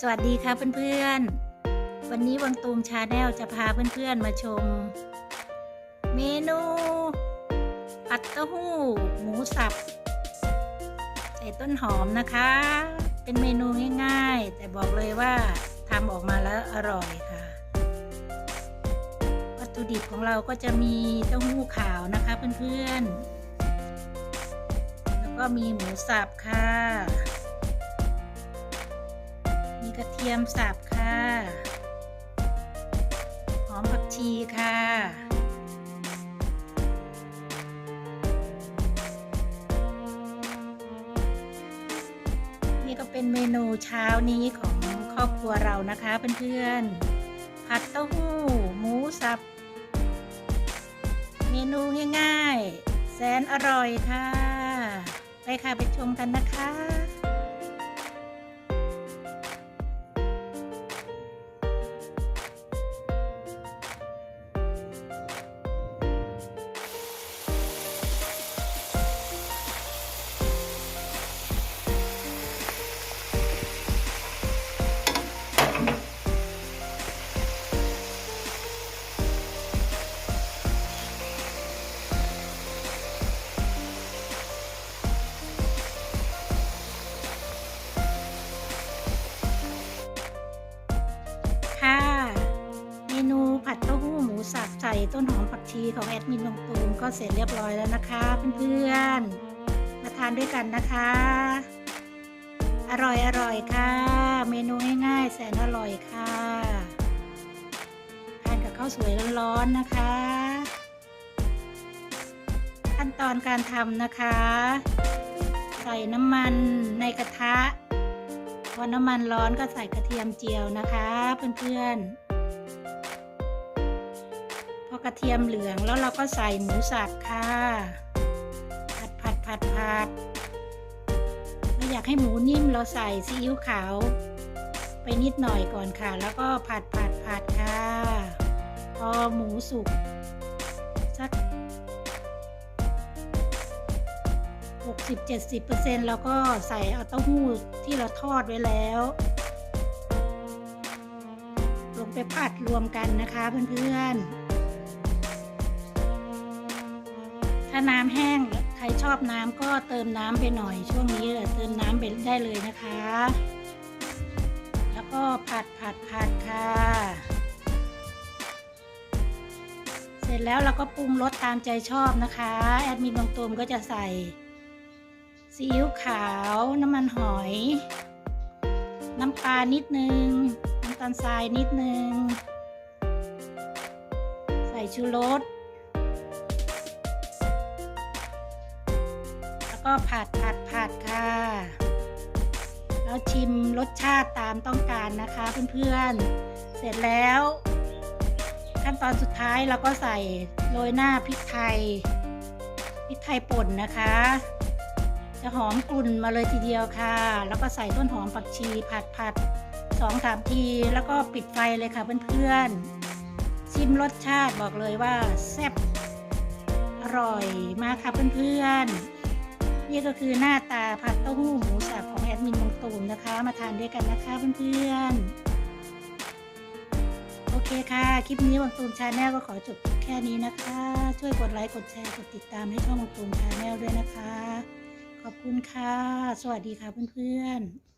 สวัสดีค่ะเพื่อนๆ วันนี้วังตูมชาแนลจะพาเพื่อนๆมาชม เมนูผัดเต้าหู้หมูสับ ใส่ต้นหอมนะคะ เป็นเมนูง่ายๆ แต่บอกเลยว่าทำออกมาแล้วอร่อยค่ะ วัตถุดิบของเราก็จะมีเต้าหู้ขาวนะคะเพื่อนๆ แล้วก็มีหมูสับค่ะ กระเทียมสับค่ะ หอมผักชีค่ะนี่ก็เป็นเมนูเช้านี้ของครอบครัวเรานะคะเพื่อนๆ ผัดเต้าหู้ หมูสับ เมนูง่ายๆ แสนอร่อยค่ะ ไปค่ะไปชมกันนะคะ ต้นหอมผักชีของแอดมินลงตูมก็เสร็จเรียบร้อยแล้วนะคะเพื่อนๆมาทานด้วยกันนะคะ อร่อยอร่อยค่ะ เมนูง่ายๆแสนอร่อยค่ะทานกับข้าวสวยร้อนๆนะคะ ขั้นตอนการทำนะคะ ใส่น้ำมันในกระทะพอน้ำมันร้อนก็ใส่กระเทียมเจียวนะคะ เพื่อนๆ พอกระเทียมเหลืองแล้วเราก็ใส่หมูสับค่ะ ผัดผัดผัดผัดไม่อยากให้หมูนิ่มเราใส่ซีอิ๊วขาวไปนิดหน่อยก่อนค่ะ แล้วก็ผัดผัดผัดค่ะ พอหมูสุกสัก 60-70%แล้วก็ใส่เอาเต้าหู้ที่เราทอดไว้แล้วลงไปผัดรวมกันนะคะเพื่อนๆ ถ้าน้ำแห้งใครชอบน้ำก็เติมน้ำไปหน่อยช่วงนี้เติมน้ำไปได้เลยนะคะ แล้วก็ผัดผัดผัดค่ะ เสร็จแล้วเราก็ปรุงรสตามใจชอบนะคะ แอดมินบางตูมก็จะใส่ซีอิ๊วขาวน้ำมันหอย น้ำปลานิดนึง น้ำตาลทรายนิดนึง ใส่ชูรส ก็ผัดผัดผัดค่ะ แล้วชิมรสชาติตามต้องการนะคะเพื่อนๆ เสร็จแล้ว ขั้นตอนสุดท้ายเราก็ใส่โรยหน้าพริกไทย พริกไทยป่นนะคะ จะหอมกลุ่นมาเลยทีเดียวค่ะ แล้วก็ใส่ต้นหอมผักชีผัดผัดสองสามทีแล้วก็ปิดไฟเลยค่ะเพื่อนๆ ชิมรสชาติบอกเลยว่าแซ่บอร่อยมากค่ะเพื่อนๆ นี่ก็คือหน้าตาผัดเต้าหู้หมูสับของแอดมินบงตูมนะคะ มาทานด้วยกันนะคะเพื่อนๆ โอเคค่ะ คลิปนี้มังตูมชาแนลก็ขอจบแค่นี้นะคะ ช่วยกดไลค์ กดแชร์ กดติดตามให้ช่องมังตูมชาแนลด้วยนะคะ ขอบคุณค่ะ สวัสดีค่ะเพื่อนๆ